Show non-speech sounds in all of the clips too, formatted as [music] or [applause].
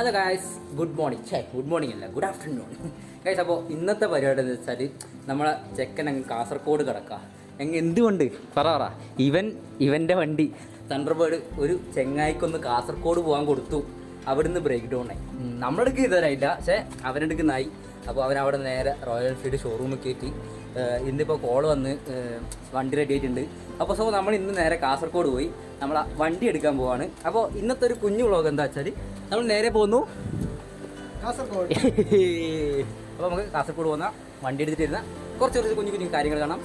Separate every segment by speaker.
Speaker 1: Hello guys good morning ഛേ good morning അല്ല. Good afternoon guys അപ്പോൾ ഇന്നത്തെ പരിപാടി എന്ന് വെച്ചാൽ നമ്മളെ ചെക്കൻ അങ്ങ് കാസർഗോഡ് കിടക്കുക എങ്ങ എന്തുകൊണ്ട്? പറ പറ. ഇവൻ ഇവന്റെ വണ്ടി. തണ്ടർബേഡ് ഒരു ചെങ്ങായിക്കൊന്ന് കാസർഗോഡ് പോകാൻ കൊടുത്തു. അവിടുന്ന് ബ്രേക്ക് ഡൗൺ ആയി. അടുക്ക് ഇതുവരായില്ല പക്ഷേ അവനെടുക്കുന്നായി അപ്പോൾ അവൻ അവിടെ നേരെ റോയൽ എൻഫീൽഡ് ഷോറൂമിൽ കയറ്റി ഇന്നിപ്പോൾ കോൾ വന്ന് വണ്ടി റെഡി ആയിട്ടുണ്ട്. അപ്പോൾ സോ നമ്മൾ ഇന്ന് നേരെ കാസർഗോഡ് പോയി. നമ്മൾ ആ വണ്ടി എടുക്കാൻ പോവാണ്. അപ്പോൾ ഇന്നത്തെ ഒരു കുഞ്ഞു വ്ളോഗ് എന്താ വെച്ചാൽ നമ്മൾ നേരെ പോന്നു.
Speaker 2: കാസർഗോഡ് [laughs]
Speaker 1: അപ്പോൾ നമുക്ക് കാസർഗോഡ് പോകുന്ന വണ്ടി എടുത്തിട്ടിരുന്ന കുറച്ച് കുറച്ച് കുഞ്ഞു കുഞ്ഞു കാര്യങ്ങൾ കാണാം.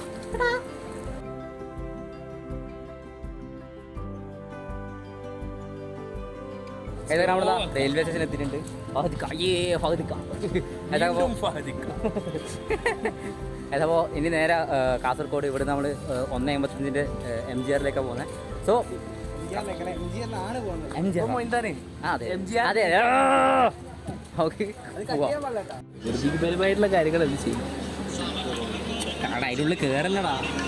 Speaker 1: ഏതായാലും നമ്മുടെ റെയിൽവേ സ്റ്റേഷൻ എത്തിയിട്ടുണ്ട്. ഫഹദിക്ക അയ്യേ ഫഹദിക്ക അതപ്പോൾ ഇനി നേരെ കാസർഗോഡ് ഇവിടെ നമ്മൾ ഒന്ന് എൺപത്തഞ്ചിന്റെ എം ജി ആറിലേക്കാണ് പോകുന്നത് സോ എം ജി ആർ? അതെ അതെ. ഓക്കെ.
Speaker 2: ബലമായിട്ടുള്ള കാര്യങ്ങളെല്ലാം ചെയ്യും
Speaker 1: കാരണം അതിനുള്ളിൽ കയറല്ലടാ ആണല്ല.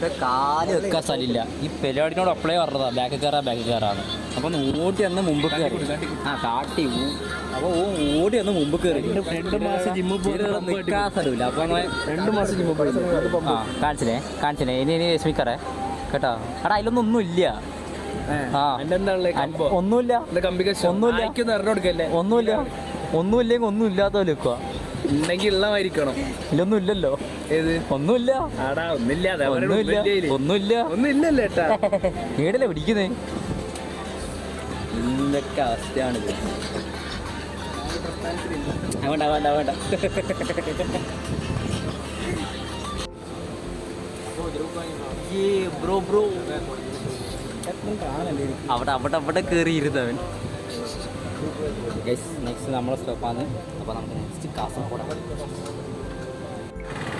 Speaker 1: ഇവിടെ കാൽ വെക്കാൻ സ്ഥലമില്ല. ഈ പരിപാടിനോട് അപ്ലൈ പറഞ്ഞതാ ബാക്ക് കയറാ ബാക്ക് കയറാന്ന്. അപ്പൊ ഓടി അന്ന് മുമ്പ് കയറി ആ കാട്ടി അപ്പോൾ അപ്പൊ ഓ ഓടി അന്ന് മുമ്പ് കയറി
Speaker 2: രണ്ട് മാസം ജിമ്മിൽ
Speaker 1: നിൽക്കാൻ സ്ഥലമില്ല. അപ്പൊ നമ്മൾ
Speaker 2: രണ്ട് മാസം ജിമ്മിൽ പോയി
Speaker 1: ആ കാണിച്ചില്ലേ? കാണിച്ചില്ലേ? ഇനി ഇനി വിഷമിക്കറേ. കേട്ടോ? എടാ അതിലൊന്നും ഒന്നും ഇല്ല. ഒന്നുമില്ല. ഒന്നുമില്ല. ഒന്നുമില്ല. ഒന്നുമില്ലെങ്കിൽ ഒന്നും ഇല്ലാത്ത പോലെ വെക്കുക
Speaker 2: ഉണ്ടെങ്കിൽ
Speaker 1: ഇല്ലൊന്നും ഇല്ലല്ലോ.
Speaker 2: ഏത്?
Speaker 1: ഒന്നുമില്ല.
Speaker 2: ആടാ ഒന്നില്ല
Speaker 1: ഒന്നുമില്ല.
Speaker 2: ഏട്ടാ.
Speaker 1: പിടിക്കുന്നേ? എന്തൊക്കെ അവസ്ഥയാണ് വേണ്ട വേണ്ട വേണ്ട. Bro bro. അവിടെ അവിടെ അവിടെ കയറി ഇരുന്നവൻ നെക്സ്റ്റ് നമ്മളെ സ്റ്റോപ്പാണ് അപ്പോൾ നമുക്ക് നെക്സ്റ്റ് കാസർഗോഡ്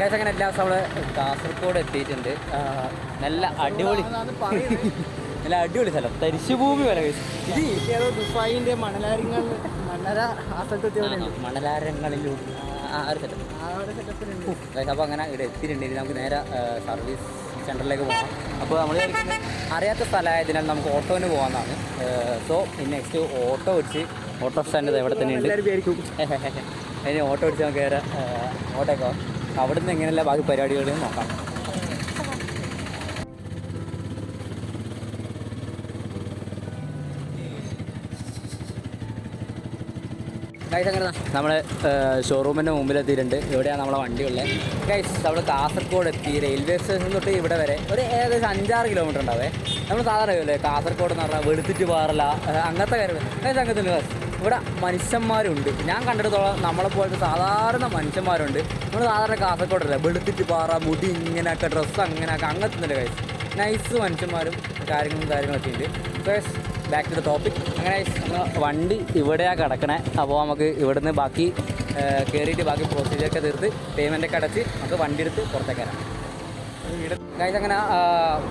Speaker 1: ഗൈസ് അങ്ങനെ എല്ലാ ദിവസവും നമ്മൾ കാസർഗോഡ് എത്തിയിട്ടുണ്ട്. നല്ല അടിപൊളി. നല്ല അടിപൊളി സ്ഥലം. തരിശുഭൂമി വരെ
Speaker 2: ഇത് ഏതോ ദുബായിന്റെ മണലാരങ്ങൾ മണല ആ സ്ഥലത്ത്
Speaker 1: മണലാരങ്ങളിലൂടെ ആ ഒരു സെറ്റപ്പ് ഗൈസ് അപ്പോൾ അങ്ങനെ ഇവിടെ എത്തിയിട്ടുണ്ടെങ്കിൽ നമുക്ക് നേരെ സർവീസ് സെന്ററിലേക്ക് പോകാം അപ്പോൾ നമ്മൾ അറിയാത്ത സ്ഥലമായതിനാൽ നമുക്ക് ഓട്ടോന് പോകാമെന്നാണ് സോ ഇനി നെക്സ്റ്റ് ഓട്ടോ വിളിച്ച് ഓട്ടോ സ്റ്റാൻഡ് എവിടെ തന്നെ ഉണ്ട്?
Speaker 2: ഓട്ടോ [laughs]
Speaker 1: ഇനി ഓട്ടോ വിളിച്ച് നമുക്ക് കയറാം അവിടുന്ന് എങ്ങനെയല്ല ബാക്കി പരിപാടികളും നോക്കാം. അങ്ങനെ നമ്മൾ ഷോറൂമിന്റെ മുമ്പിലെത്തിയിട്ടുണ്ട്. ഇവിടെയാണ് നമ്മളെ വണ്ടിയുള്ളത് ഗൈസ് നമ്മൾ കാസർഗോഡ് എത്തി റെയിൽവേ സ്റ്റേഷൻ തൊട്ട് ഇവിടെ വരെ ഒരു ഏകദേശം അഞ്ചാറ് കിലോമീറ്റർ ഉണ്ടാവേ. നമ്മൾ സാധാരണ കാസർഗോഡ് എന്ന് പറഞ്ഞാൽ വെളുത്തിട്ട് പാറില്ല അങ്ങനത്തെ കാര്യങ്ങൾ ഗൈസ് അങ്ങനത്തെ guys. ഇവിടെ മനുഷ്യന്മാരുണ്ട്. ഞാൻ കണ്ടിടത്തോളം നമ്മളെ പോലത്തെ സാധാരണ മനുഷ്യന്മാരുണ്ട്. നമ്മൾ സാധാരണ കാസർഗോഡല്ല? വെളുത്തിട്ട് പാറ മുടി ഇങ്ങനെയൊക്കെ ഡ്രസ്സ് അങ്ങനെയൊക്കെ അങ്ങനത്തെ നല്ല ഗൈസ് നൈസ് മനുഷ്യന്മാരും കാര്യങ്ങളും കാര്യങ്ങളൊക്കെ ഉണ്ട്. Face back to the topic അങ്ങനെ വണ്ടി ഇവിടെയാണ് കിടക്കണേ. അപ്പോൾ നമുക്ക് ഇവിടുന്ന് ബാക്കി കയറിയിട്ട് ബാക്കി പ്രൊസീജിയറൊക്കെ തീർത്ത് പേയ്മെന്റ് ഒക്കെ അടച്ച് നമുക്ക് വണ്ടി എടുത്ത് പുറത്തേക്ക് വരാം. ഗൈസ് അങ്ങനെ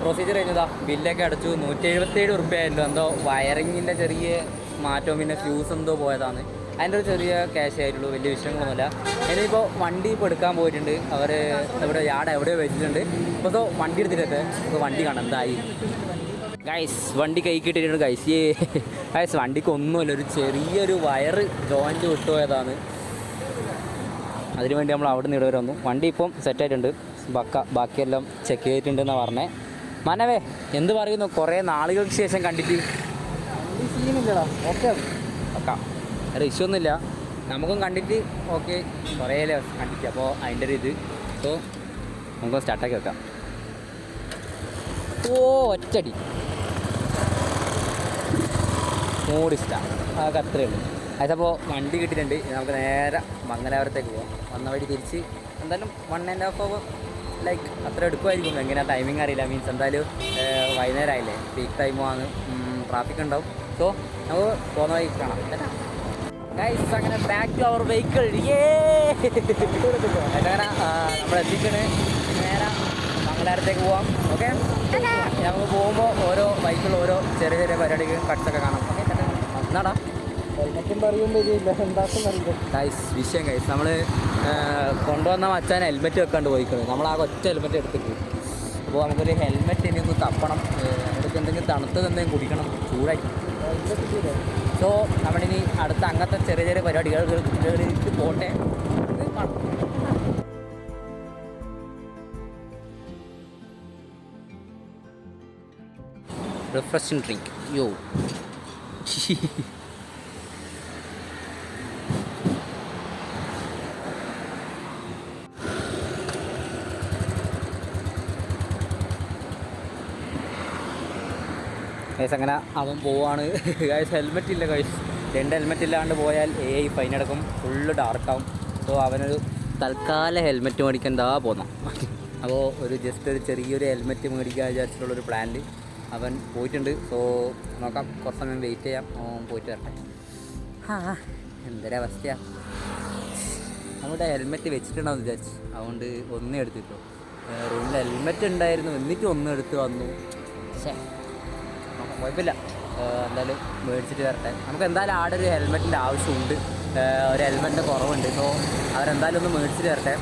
Speaker 1: പ്രൊസീജിയർ കഴിഞ്ഞതാ. ബില്ലൊക്കെ അടച്ചു. നൂറ്റി എഴുപത്തേഴ് ഉറുപ്പ്യായല്ലോ. എന്തോ വയറിങ്ങിന്റെ ചെറിയ മാറ്റവും പിന്നെ ഫ്യൂസ് എന്തോ പോയതാണ്. അതിന്റെ ഒരു ചെറിയ ക്യാഷ് ആയിട്ടുള്ളൂ വലിയ വിഷയങ്ങളൊന്നുമില്ല. ഇനിയിപ്പോൾ വണ്ടി ഇപ്പോൾ എടുക്കാൻ പോയിട്ടുണ്ട്. അവർ ഇവിടെ യാട് എവിടെയോ വെച്ചിട്ടുണ്ട്. ഇപ്പോൾ സോ വണ്ടി എടുത്തിട്ടൊക്കെ നമുക്ക് വണ്ടി കാണാം എന്തായി. ഗൈസ് വണ്ടി കൈ കിട്ടിയിട്ടുണ്ട് ഗൈസ് ഈ ഗൈസ് വണ്ടിക്ക് ഒന്നുമില്ല. ഒരു ചെറിയൊരു വയറ് ജോയിന്റ് വിട്ടുപോയതാണ് അതിനുവേണ്ടി നമ്മൾ അവിടെ നിന്ന് ഇവിടെ വന്നു. വണ്ടി ഇപ്പം സെറ്റായിട്ടുണ്ട് ബക്ക ബാക്കിയെല്ലാം ചെക്ക് ചെയ്തിട്ടുണ്ടെന്നാണ് പറഞ്ഞത് മനവേ എന്ത് പറയുന്നു? കുറേ നാളുകൾക്ക് ശേഷം കണ്ടിട്ട്
Speaker 2: സീനില്ലടാ ഓക്കെ
Speaker 1: ബക്ക വേറെ ഇഷ്യൂ ഒന്നുമില്ല. നമുക്കും കണ്ടിട്ട് ഓക്കെ കുറേ കണ്ടിട്ട്. അപ്പോൾ അതിന്റെ ഒരു ഇത്. സോ നമുക്ക് സ്റ്റാർട്ടാക്കി വെക്കാം. ഓ ഒറ്റടി. മൂടി സ്റ്റാർ അതൊക്കെ അത്രയേ ഉള്ളൂ. അതപ്പോൾ വണ്ടി കിട്ടിയിട്ടുണ്ട്. നമുക്ക് നേരെ മംഗലാപുരത്തേക്ക് പോകാം വന്ന വഴി തിരിച്ച് എന്തായാലും one and half hour like അത്ര എടുക്കുമായിരിക്കും. എങ്ങനെയാണ് ടൈമിംഗ് അറിയില്ല. മീൻസ് എന്തായാലും വൈകുന്നേരം ആയില്ലേ. പീക്ക് ടൈമാണ് ട്രാഫിക് ഉണ്ടാവും. സോ നമുക്ക് പോകുന്ന വഴി കാണാം. ഗൈസ് അങ്ങനെ ബാക്ക് ടു അവർ വെഹിക്കിൾ ഏ അങ്ങനെ നമ്മൾ എത്തിക്കണ്. നേരെ മംഗലാരത്തേക്ക് പോവാം. ഓക്കെ നമുക്ക് പോകുമ്പോൾ ഓരോ ബൈക്കിൽ ഓരോ ചെറിയ ചെറിയ പരിപാടിക്ക് കട്ട്സൊക്കെ കാണാം. ഓക്കെ എന്നാടാ? ഗൈസ് വിഷയം ഗൈസ് നമ്മൾ കൊണ്ടുവന്ന മച്ചാൻ ഹെൽമെറ്റ് വെക്കാണ്ട് പോയിക്കുന്നത് നമ്മൾ ആ ഒറ്റ ഹെൽമെറ്റ് എടുത്തിട്ട്. അപ്പോൾ നമുക്കൊരു ഹെൽമെറ്റ് ഇനി ഒന്ന് തപ്പണം നമുക്ക് എന്തെങ്കിലും തണുത്തത് എന്തെങ്കിലും കുടിക്കണം. ചൂടായി. സോ നമ്മളിനി അടുത്ത അങ്ങനത്തെ ചെറിയ ചെറിയ പരിപാടികളിലേക്ക് പോട്ടെ. ഇത് കാണാം. റിഫ്രഷിംഗ് ഡ്രിങ്ക് യോ ഗൈസ് അങ്ങനെ അവൻ പോവാണ്. ഗൈസ് ഹെൽമെറ്റ് ഇല്ല ഗൈസ് രണ്ട് ഹെൽമെറ്റ് ഇല്ലാണ്ട് പോയാൽ ഏ ഫൈൻ അടക്കും. ഫുള്ള് ഡാർക്കാവും സോ അവനൊരു തൽക്കാല ഹെൽമെറ്റ് മേടിക്കാൻ എന്താ പോന്ന. അപ്പോൾ ഒരു ജസ്റ്റ് ഒരു ചെറിയൊരു ഹെൽമെറ്റ് മേടിക്കാൻ വിചാരിച്ചിട്ടുള്ളൊരു പ്ലാനിൽ അവൻ പോയിട്ടുണ്ട്. സോ നോക്കാം. കുറച്ച് സമയം വെയിറ്റ് ചെയ്യാം. അവൻ പോയിട്ട് വരട്ടെ. ആ എന്തൊരവസ്ഥയാണ് നമ്മുടെ ഹെൽമെറ്റ് വെച്ചിട്ടുണ്ടാവും വിചാരിച്ചു. അതുകൊണ്ട് ഒന്നേ എടുത്തിട്ടോ റൂമിൽ ഹെൽമെറ്റ് ഉണ്ടായിരുന്നു. എന്നിട്ട് ഒന്നും എടുത്ത് വന്നു. ശേ കുഴപ്പമില്ല. എന്തായാലും മേടിച്ചിട്ട് വരട്ടെ. നമുക്ക് എന്തായാലും ആടെ ഒരു ഹെൽമെറ്റിന്റെ ആവശ്യമുണ്ട്. ഒരു ഹെൽമെറ്റിന്റെ കുറവുണ്ട്. സോ അവരെന്തായാലും ഒന്ന് മേടിച്ചിട്ട് വരട്ടെ.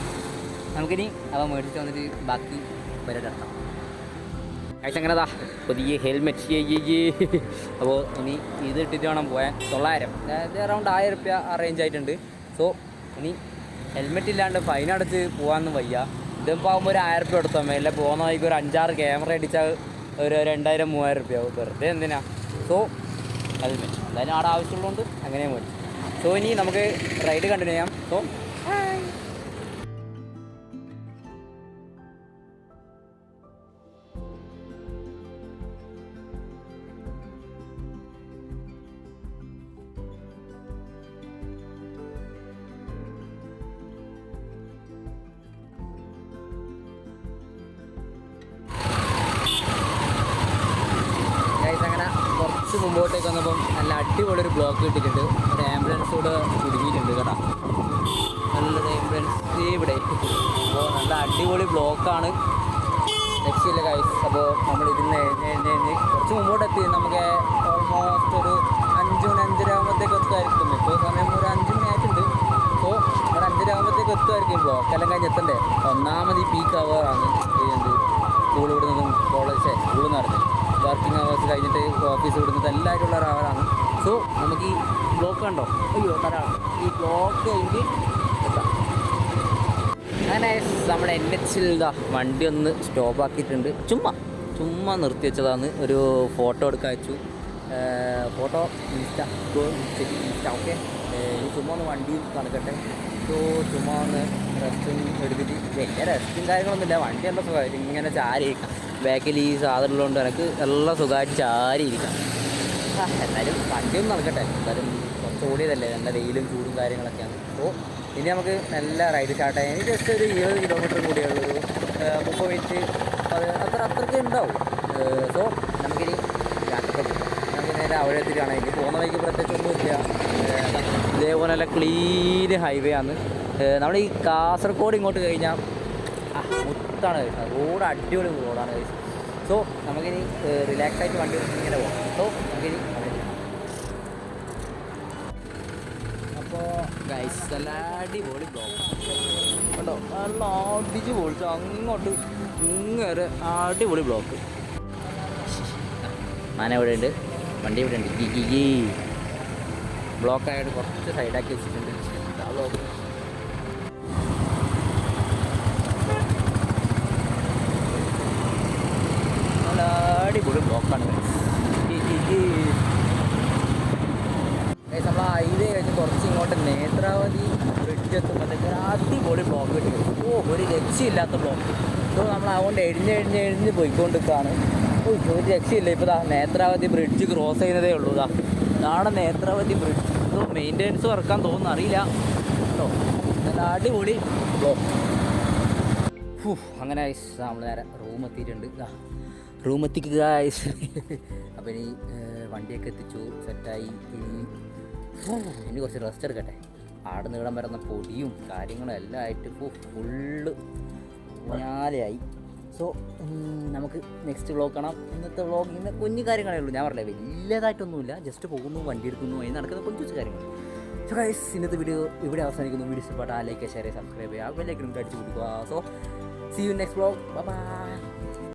Speaker 1: നമുക്കിനി അവ മേടിച്ചിട്ട് വന്നിട്ട് ബാക്കി പരിപാടി നടത്താം. കഴിച്ച പുതിയ ഹെൽമെറ്റ് അപ്പോൾ ഇനി ഇത് ഇട്ടിട്ട് വേണം പോയാൽ തൊള്ളായിരം. അതായത് അറൗണ്ട് ആയിരം റുപ്യ ആ റേഞ്ച് ആയിട്ടുണ്ട്. സോ ഇനി ഹെൽമെറ്റ് ഇല്ലാണ്ട് ഫൈൻ അടച്ച് പോകാനൊന്നും വയ്യ. ഇതിപ്പോൾ ആകുമ്പോൾ ഒരു ആയിരം റുപ്യ കൊടുത്താൽ മേലെ പോകുന്ന വഴിക്ക് ഒരു അഞ്ചാറ് ക്യാമറ അടിച്ചാൽ ഒരു രണ്ടായിരം മൂവായിരം റുപ്യ ആവും വെറുതെ എന്തിനാ? സോ അത് എന്തായാലും ആടെ ആവശ്യമുള്ളതുകൊണ്ട് അങ്ങനെ മേടിച്ചു സോ ഇനി നമുക്ക് റൈഡ് കണ്ടിന്യൂ ചെയ്യാം. സോ മുമ്പോട്ടേക്ക് വന്നപ്പം നല്ല അടിപൊളി ഒരു ബ്ലോക്ക് കിട്ടിയിട്ടുണ്ട് ഒരു ആംബുലൻസ് കൂടെ കുടുങ്ങിയിട്ടുണ്ട് കേട്ടോ. നല്ലൊരു ആംബുലൻസ് ഇവിടെ അപ്പോൾ നല്ല അടിപൊളി ബ്ലോക്കാണ് രക്ഷയില്ല ഗൈസ് അപ്പോൾ നമ്മൾ ഇതിന് എഴുന്നേ- എഴുന്നേഞ്ഞ് കുറച്ച് മുമ്പോട്ട് എത്തി നമുക്ക് ഓൾമോസ്റ്റ് ഒരു അഞ്ച് മണി അഞ്ചര ആകുമ്പോഴത്തേക്ക് എത്തുമായിരിക്കും. ഇപ്പോൾ സമയം ഒരു അഞ്ച് മണി ആയിട്ടുണ്ട്. അപ്പോൾ ഒരു അഞ്ചര ആകുമ്പോഴത്തേക്ക് എത്തുമായിരിക്കും ബ്ലോക്ക് എല്ലാം കഴിഞ്ഞ് എത്തണ്ടേ? ഒന്നാമത് ഈ പീക്ക് അവറാണ് സ്കൂളിൽ സ്കൂൾ വിടുന്നതും കോളേജ് സ്കൂളിൽ നടന്നത് വർക്കിംഗ് അവേഴ്സ് കഴിഞ്ഞിട്ട് ഓഫീസ് വിടുന്നത് എല്ലാവരും ഉള്ള ഒരാളാണ് സോ നമുക്ക് ഈ ബ്ലോക്ക് കണ്ടോ? അയ്യോ ധാരാളം ഈ ബ്ലോക്ക് കഴിഞ്ഞ് അങ്ങനെ നമ്മുടെ എൻ എച്ചിൽ ഇതാ വണ്ടി ഒന്ന് സ്റ്റോപ്പ് ആക്കിയിട്ടുണ്ട്. ചുമ്മാ ചുമ്മാ നിർത്തി വെച്ചതാണ്. ഒരു ഫോട്ടോ എടുക്കാൻ വെച്ചു ഫോട്ടോ ഇൻസ്റ്റ ഇൻസ്റ്റ ഓക്കെ? ഇനി ചുമ്മാ ഒന്ന് വണ്ടി നടക്കട്ടെ. സോ ചുമ്മാ ഒന്ന് റെസ്റ്റും എടുത്തിട്ട് വലിയ റെസ്റ്റും കാര്യങ്ങളൊന്നുമില്ല. വണ്ടി നല്ല സുഖമായിട്ട് ഇങ്ങനെ ചാരിയിരിക്കാം ബാക്കിൽ ഈ സാധനം ഉള്ളതുകൊണ്ട് എനിക്ക് എല്ലാം സുഖമായിട്ട് ചാരിയിരിക്കാം എന്നാലും വണ്ടിയൊന്നും നടക്കട്ടെ. എന്തായാലും കുറച്ച് ഓടിയതല്ലേ? നല്ല വെയിലും ചൂടും കാര്യങ്ങളൊക്കെയാണ്. അപ്പോൾ ഇനി നമുക്ക് നല്ല റൈഡ് സ്റ്റാർട്ട് ഇനി ജസ്റ്റ് ഒരു ഇരുപത് കിലോമീറ്റർ കൂടിയുള്ളൊരു മുപ്പത് മിനിറ്റ് അത് അത്ര അത്രയ്ക്ക് ഉണ്ടാവും. സോ. അവിടെ എത്തിയിട്ടാണ് എനിക്ക് പോകുന്ന വഴിക്ക് പ്രത്യേകിച്ചൊന്നുമില്ല ഇതേപോലെ നല്ല ക്ലീൻ ഹൈവേ ആണ്. നമ്മൾ ഈ കാസർഗോഡ് ഇങ്ങോട്ട് കഴിഞ്ഞാൽ മുത്താണ് റോഡ് അടിപൊളി റോഡാണ് കഴിച്ചത് സോ നമുക്കിനി റിലാക്സ് ആയിട്ട് വണ്ടി ഇങ്ങനെ പോകാം സോ നമുക്കിനി. അപ്പോൾ ഗൈസ് നല്ല അടിപൊളി ബ്ലോക്ക് കേട്ടോ നല്ല അടിച്ച് പൊളിച്ചു അങ്ങോട്ട് ഇങ്ങനെ അടിപൊളി ബ്ലോക്ക് മാന ഇവിടെ ഉണ്ട് വണ്ടി ഇവിടെ ഉണ്ട്. ഗിഗി ഗി ബ്ലോക്ക് ആയിട്ട് കുറച്ച് സൈഡാക്കി വെച്ചിട്ടുണ്ട്. ആ ബ്ലോക്ക് നല്ല അടിപൊളി ബ്ലോക്കാണ് നമ്മൾ ഹൈവേ കഴിഞ്ഞ് കുറച്ച് ഇങ്ങോട്ട് നേത്രാവതി ബ്രിഡ്ജ് എത്തുമ്പോഴത്തേക്ക് അടിപൊളി ബ്ലോക്ക് കിട്ടി ഓ ഒരു രക്ഷയില്ലാത്ത ബ്ലോക്ക് ഇപ്പോൾ നമ്മൾ അതുകൊണ്ട് എഴിഞ്ഞ് എഴിഞ്ഞ് എഴിഞ്ഞ് പോയിക്കൊണ്ടിരിക്കുകയാണ് ഒരു രക്ഷയില്ല. ഇപ്പോൾ ദാ നേത്രാവതി ബ്രിഡ്ജ് ക്രോസ് ചെയ്യുന്നതേ ഉള്ളൂ. ഇതാ ഇതാണ് നേത്രാവതി ബ്രിഡ്ജ് സോ മെയിന്റെനൻസ് വർക്കാൻ തോന്നുന്നു. അറിയില്ല. കേട്ടോ നല്ല അടിപൊളി. അങ്ങനെ നമ്മൾ നേരെ റൂം എത്തിയിട്ടുണ്ട്. റൂം എത്തിക്കുക അപ്പം അപ്പോൾ ഇനി വണ്ടിയൊക്കെ എത്തിച്ചു. സെറ്റായി ഇനി ഇനി കുറച്ച് റെസ്റ്റ് എടുക്കട്ടെ. ആടെ നീളം വരുന്ന പൊടിയും കാര്യങ്ങളും എല്ലാം ആയിട്ട് ഫുള്ള് ഊഞ്ഞാലയായി സോ നമുക്ക് നെക്സ്റ്റ് വ്ളോഗ് കാണാം. ഇന്നത്തെ വ്ളോഗ് ഇന്ന് കുഞ്ഞു കാര്യങ്ങളേ ഉള്ളൂ. ഞാൻ പറഞ്ഞില്ലേ വലിയതായിട്ടൊന്നുമില്ല. ജസ്റ്റ് പോകുന്നു വണ്ടി എടുക്കുന്നു അതിന് നടക്കുന്ന കൊച്ചു കാര്യങ്ങൾ. സോ ഗൈസ് ഇന്നത്തെ വീഡിയോ ഇവിടെ അവസാനിക്കുന്നു. വീഡിയോ ഇഷ്ടപ്പെട്ട ലൈക്ക് ഷെയർ സബ്സ്ക്രൈബ് ചെയ്യുക. അടിച്ചു കൊടുക്കുക so see you next vlog bye